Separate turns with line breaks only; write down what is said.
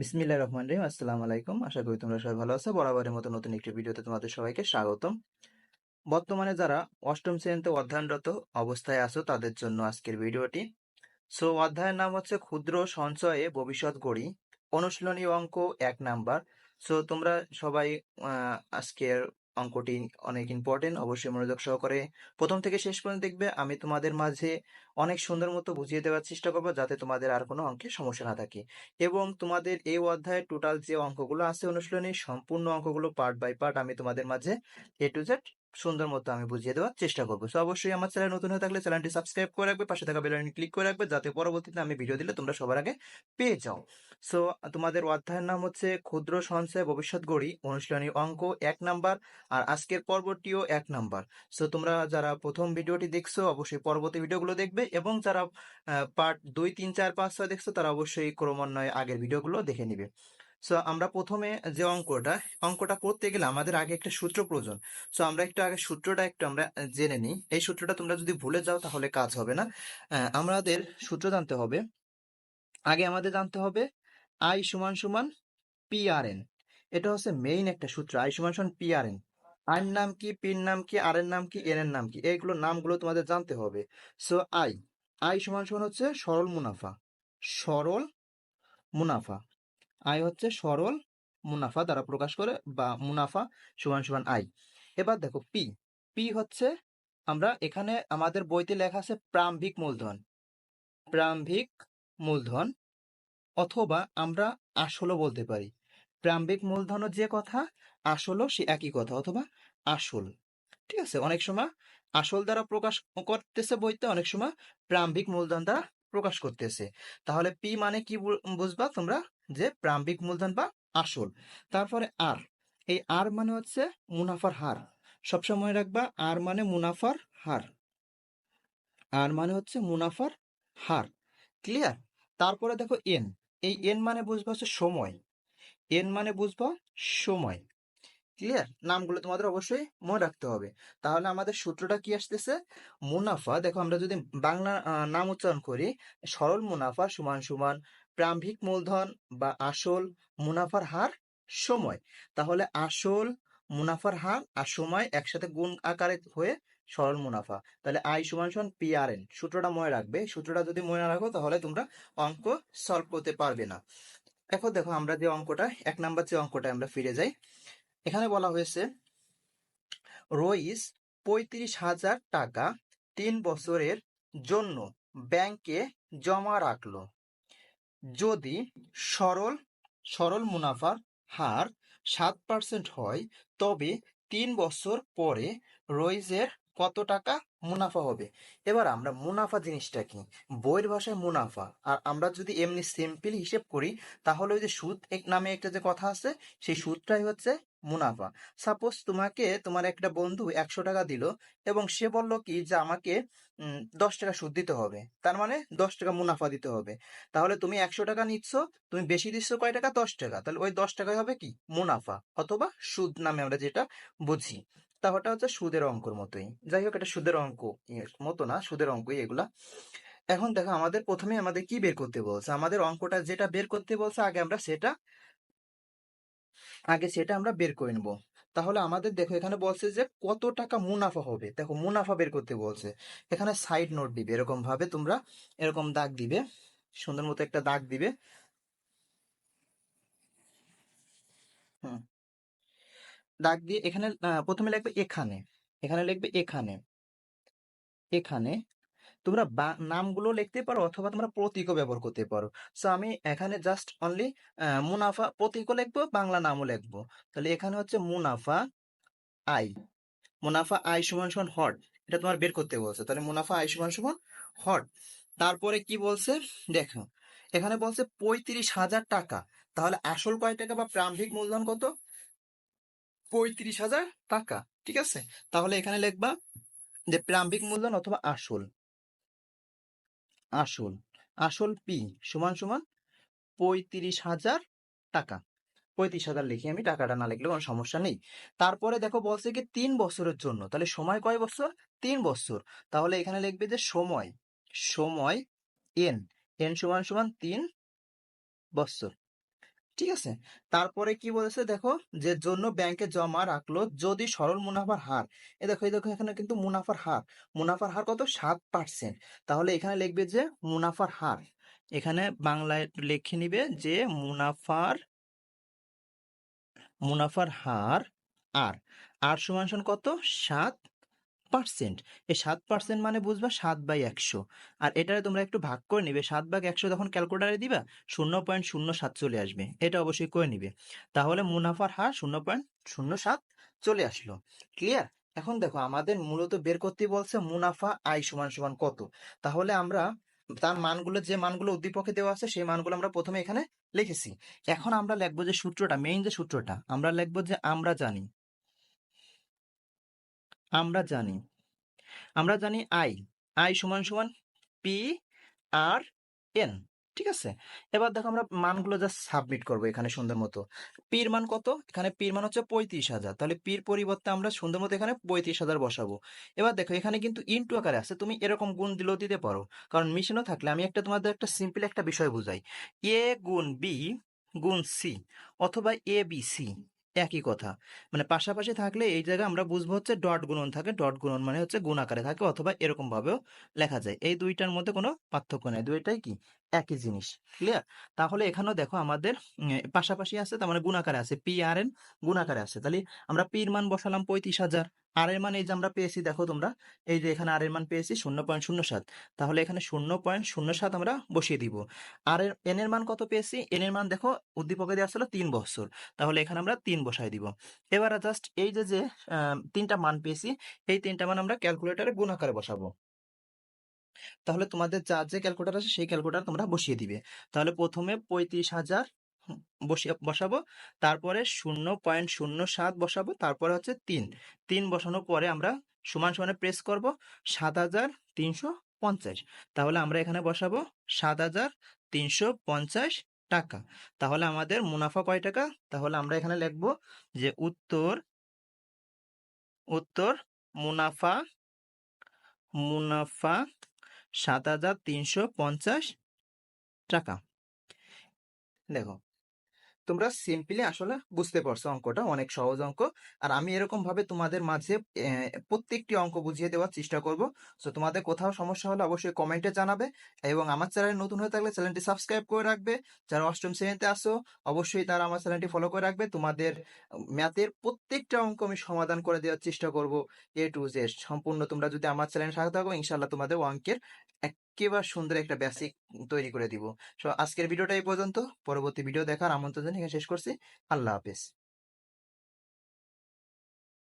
বিসমিল্লাহ রহমান রহিম, আসসালামু আলাইকুম। আশা করি তোমরা সবাই ভালো আছো। বরাবরের মতো নতুন একটি ভিডিওতে তোমাদের সবাইকে স্বাগতম। বর্তমানে যারা অষ্টম শ্রেণীতে অধ্যয়নরত অবস্থায় আছো, তাদের জন্য আজকের ভিডিওটি। সো, অধ্যায়ের নাম হচ্ছে ক্ষুদ্র সঞ্চয়ে ভবিষ্যৎ গড়ি। অনুশীলনী অঙ্ক এক নাম্বার। সো, তোমরা সবাই আজকের অঙ্কটি অনেক ইম্পর্টেন্ট অবশ্যই মনোযোগ সহকারে প্রথম থেকে শেষ পর্যন্ত দেখবে। আমি তোমাদের মাঝে অনেক সুন্দর মতো বুঝিয়ে দেওয়ার চেষ্টা করব যাতে তোমাদের আর কোনো অঙ্কে সমস্যা না থাকে। এবং তোমাদের এই অধ্যায়ে টোটাল যে অঙ্কগুলো আছে অনুশীলনে, সম্পূর্ণ অঙ্কগুলো পার্ট বাই পার্ট আমি তোমাদের মাঝে এ টু জেড সুন্দর মতো আমি বুঝিয়ে দেওয়ার চেষ্টা করব। সো অবশ্যই আমার চ্যানেল নতুন হয়ে থাকলে চ্যানেলটি সাবস্ক্রাইব করে রাখবে, পাশে থাকা বেল আইকনে ক্লিক করে রাখবে, যাতে পরবর্তীতে আমি ভিডিও দিলে তোমরা সবার আগে পেয়ে যাও। সো তোমাদের অধ্যায়ের নাম হচ্ছে ক্ষুদ্র সঞ্চয় ভবিষ্যৎ গড়ি, অনুশীলনী অঙ্ক এক নাম্বার আর আজকের পর্বটিও এক নাম্বার। সো তোমরা যারা প্রথম ভিডিওটি দেখছ, অবশ্যই পরবর্তী ভিডিওগুলো দেখবে এবং যারা পার্ট দুই, তিন, চার, পাঁচ, ছয় দেখছ, তারা অবশ্যই ক্রমান্বয়ে আগের ভিডিওগুলো দেখে নিবে। সো আমরা প্রথমে যে অঙ্কটা অঙ্কটা করতে গেলে আমাদের আগে একটা সূত্র প্রয়োজন। সো আমরা একটু আগে সূত্রটা একটু আমরা জেনে নিই। এই সূত্রটা তোমরা যদি ভুলে যাও তাহলে কাজ হবে না। আমাদের সূত্র জানতে হবে। আগে আমাদের জানতে হবে আই সমান সমান পি আর এন এটা হচ্ছে মেইন একটা সূত্র আই সমান সমান পি আর এন আইন নাম কি পির নাম কি আর এর নাম কি এন এর নাম কি, এইগুলো নামগুলো তোমাদের জানতে হবে। সো আই আই সমান সমান হচ্ছে সরল মুনাফা। সরল মুনাফা। আয় হচ্ছে সরল মুনাফা দ্বারা প্রকাশ করে বা মুনাফা সমান সমান আয়। এবার দেখো পি পি হচ্ছে আমরা এখানে আমাদের বইতে লেখা আছে প্রারম্ভিক মূলধন। প্রারম্ভিক মূলধন অথবা আমরা আসলও বলতে পারি। প্রারম্ভিক মূলধনও যে কথা, আসলও সে একই কথা অথবা আসল। ঠিক আছে? অনেক সময় আসল দ্বারা প্রকাশ করতেছে বইতে, অনেক সময় প্রারম্ভিক মূলধন দ্বারা প্রকাশ করতেছে। তাহলে পি মানে কি বুঝবা তোমরা? যে প্রারম্ভিক মূলধন বা আসল। তারপরে আর এই আর মানে হচ্ছে মুনাফার হার। সবসময় রাখবা আর মানে মুনাফার হার। আর মানে হচ্ছে মুনাফার হার। ক্লিয়ার তারপরে দেখো এন এই এন মানে বুঝবা হচ্ছে সময়। এন মানে বুঝবা সময়। ক্লিয়ার নামগুলো তোমাদের অবশ্যই মনে রাখতে হবে। তাহলে আমাদের সূত্রটা কি আসতেছে? মুনাফা, দেখো আমরা যদি বাংলা নাম উচ্চারণ করি, সরল মুনাফা সমান সমান প্রারম্ভিক মূলধন বা আসল মুনাফার হার সময়। তাহলে আসল মুনাফার হার আর সময় একসাথে গুণ আকারে হয়ে সরল মুনাফা। তাহলে আই সমান সমান এন সূত্রটা মনে রাখবে। সূত্রটা যদি মনে রাখো তাহলে তোমরা অঙ্ক সলভ করতে পারবে না। এখন দেখো আমরা যে অঙ্কটা, এক নাম্বার যে অঙ্কটা আমরা ফিরে যাই। এখানে বলা হয়েছে রইস পঁয়ত্রিশ হাজার টাকা তিন বছরের জন্য ব্যাংকে জমা রাখল। যদি সরল সরল মুনাফার হার সাত পার্সেন্ট হয়, তবে তিন বছর পরে রইজের কত টাকা মুনাফা হবে? এবার আমরা মুনাফা জিনিসটা কি? বইয়ের ভাষায় মুনাফা। আর আমরা যদি এমনি সিম্পলি হিসেব করি, তাহলে ওই যে সুদ এক, নামে একটা যে কথা আছে, সেই সুদটাই হচ্ছে মুনাফা। সাপোজ তোমাকে তোমার একটা বন্ধু একশো টাকা দিল এবং সে বলল কি যে আমাকে দশ টাকা সুদ দিতে হবে। তার মানে দশ টাকা মুনাফা দিতে হবে। তাহলে তুমি একশো টাকা নিচ্ছ তুমি বেশি দিচ্ছ কয় টাকা? দশ টাকা। তাহলে ওই দশ টাকায় হবে কি? মুনাফা অথবা সুদ নামে আমরা যেটা বুঝি। তা ওটা হচ্ছে সুদের অঙ্কর মতোই। যাই হোক এটা সুদের অঙ্ক মতো না সুদের অঙ্কই এগুলা। এখন দেখো আমাদের প্রথমে আমাদের কি বের করতে বলছে? আমাদের অঙ্কটা যেটা বের করতে বলছে আগে আমরা সেটা আগে সেটা আমরা বের করে নেব। তাহলে আমাদের দেখো এখানে বলছে যে কত টাকা মুনাফা হবে। দেখো মুনাফা বের করতে বলছে। এখানে সাইড নোট দিবে, এরকম ভাবে তোমরা এরকম দাগ দিবে, সুন্দর মতো একটা দাগ দিবে। হুম। দাগ দিয়ে এখানে প্রথমে লিখবে এখানে। এখানে লিখবে এখানে। এখানে তোমরা নামগুলো লিখতে পারো অথবা তোমরা প্রতীকও ব্যবহার করতে পারো। সো আমি এখানে জাস্ট অনলি মুনাফা প্রতীকও লিখব, বাংলা নামও লিখব। তাহলে এখানে হচ্ছে মুনাফা আই মুনাফা আই সমান সমান হট, এটা তোমার বের করতে বলছে। তাহলে মুনাফা আই সমান সমান হট। তারপরে কি বলছে? দেখো, এখানে বলছে পঁয়ত্রিশ হাজার টাকা। তাহলে আসল কয় টাকা বা প্রারম্ভিক মূলধন কত? পঁয়ত্রিশ হাজার টাকা, ঠিক আছে? তাহলে এখানে লিখবা যে প্রারম্ভিক মূলধন অথবা আসল। আসল আসল পি সমান সমান পঁয়ত্রিশ হাজার টাকা। পঁয়ত্রিশ হাজার লিখি আমি টাকাটা না লিখলে কোনো সমস্যা নেই। তারপরে দেখো বলছে কি তিন বছরের জন্য। তাহলে সময় কয় বছর? তিন বছর। তাহলে এখানে লিখবে যে সময়। সময় এন এন সমান সমান তিন বছর। ঠিক আছে? তারপরে কি বলেছে দেখো? যে জন্য ব্যাংকে জমা রাখল যদি সরল মুনাফার হার। এ দেখো, এই দেখো এখানে কিন্তু মুনাফার হার। মুনাফার হার কত? সাত পার্সেন্ট তাহলে এখানে লিখবে যে মুনাফার হার। এখানে বাংলায় লিখে নিবে যে মুনাফার মুনাফার হার, আর। আর সমান কত? সাত পার্সেন্ট এই সাত পার্সেন্ট মানে বুঝবা সাত বাই একশো। আর এটারে তোমরা একটু ভাগ করে নিবে, সাত ভাগ একশো যখন ক্যালকুলেটারে দিবা, শূন্য পয়েন্ট শূন্য সাত চলে আসবে। এটা অবশ্যই করে নিবে। তাহলে মুনাফার হার শূন্য পয়েন্ট শূন্য সাত চলে আসলো। ক্লিয়ার এখন দেখো, আমাদের মূলত বের করতে বলছে মুনাফা আয় সমান সমান কত। তাহলে আমরা তার মানগুলো, যে মানগুলো উদ্দীপকে দেওয়া আছে, সেই মানগুলো আমরা প্রথমে এখানে লিখেছি। এখন আমরা লিখব যে সূত্রটা মেইন যে সূত্রটা, আমরা লিখব যে আমরা জানি। আমরা জানি। আমরা জানি আই আই সমান সমান পি আর এন ঠিক আছে? এবার দেখো আমরা মানগুলো জাস্ট সাবমিট করব এখানে সুন্দর মতো। পির মান কত? এখানে পির মান হচ্ছে পঁয়ত্রিশ হাজার। তাহলে পির পরিবর্তে আমরা সুন্দর মতো এখানে পঁয়ত্রিশ হাজার বসাবো। এবার দেখো এখানে কিন্তু ইনটু আকারে আছে। তুমি এরকম গুণ দিলেও দিতে পারো। কারণ মিশনও থাকলে আমি একটা তোমাদের একটা সিম্পল একটা বিষয় বুঝাই। এ গুণ বি গুণ সি অথবা এ বি সি একই কথা। মানে পাশাপাশি থাকলে এই জায়গায় আমরা বুঝব হচ্ছে ডট গুণন থাকে, ডট গুণন মানে হচ্ছে গুণ আকারে থাকে অথবা এরকম ভাবেও লেখা যায়। এই দুইটার মধ্যে কোনো পার্থক্য নেই। দুইটাই কি? একই জিনিস। ক্লিয়ার তাহলে এখানেও দেখো আমাদের পাশাপাশি আছে, তার মানে গুণাকারে আছে। পি আর এন গুণাকারে আছে। তাহলে আমরা পির মান বসালাম পঁয়ত্রিশ হাজার। আর এর মান এই যে আমরা পেয়েছি, দেখো তোমরা, এই যে এখানে আর এর মান পেয়েছি শূন্য পয়েন্ট শূন্য সাত। তাহলে এখানে শূন্য পয়েন্ট শূন্য সাত আমরা বসিয়ে দিব। আর এর এন এর মান কত পেয়েছি? এন এর মান দেখো, উদ্দীপকে দেওয়া ছিল তিন বছর। তাহলে এখানে আমরা তিন বসাই দিব। এবার জাস্ট এই যে যে তিনটা মান পেয়েছি, এই তিনটা মান আমরা ক্যালকুলেটারে গুণ আকারে বসাবো। তাহলে তোমাদের যা, যে ক্যালকুলেটার আছে সেই ক্যালকুলেটার তোমরা বসিয়ে দিবে। তাহলে প্রথমে পঁয়ত্রিশ হাজার বসিয়ে, বসাবো। তারপরে শূন্য পয়েন্ট শূন্য সাত বসাবো, তারপরে হচ্ছে তিন। তিন বসানোর পরে আমরা সমান সমানে প্রেস করব, সাত হাজার তিনশো পঞ্চাশ। তাহলে আমরা এখানে বসাবো সাত হাজার তিনশো পঞ্চাশ টাকা। তাহলে আমাদের মুনাফা কয় টাকা? তাহলে আমরা এখানে লিখব যে উত্তর উত্তর মুনাফা মুনাফা সাত হাজার তিনশো পঞ্চাশ টাকা। দেখো তোমরা সিম্পলি আসলে বুঝতে পারছ অঙ্কটা, অনেক সহজ অঙ্ক। আর আমি এরকম ভাবে তোমাদের মাঝে প্রত্যেকটি অঙ্ক বুঝিয়ে দেওয়ার চেষ্টা করব। সো তোমাদের কোথাও সমস্যা হলে অবশ্যই কমেন্টে জানাবে এবং আমার চ্যানেল নতুন হয়ে থাকলে চ্যানেলটি সাবস্ক্রাইব করে রাখবে। যারা অষ্টম শ্রেণীতে আসো অবশ্যই তারা আমার চ্যানেলটি ফলো করে রাখবে। তোমাদের ম্যাথের প্রত্যেকটা অঙ্ক আমি সমাধান করে দেওয়ার চেষ্টা করব এ টু জেড সম্পূর্ণ তোমরা যদি আমার চ্যানেল সাথে থাকো ইনশাল্লাহ তোমাদের অঙ্কের একেবারে সুন্দর একটা বেসিক তৈরি করে দিব। সো, আজকের ভিডিওটা এই পর্যন্ত। পরবর্তী ভিডিও দেখার আমন্ত্রণ জানিয়ে শেষ করছি। আল্লাহ হাফেজ।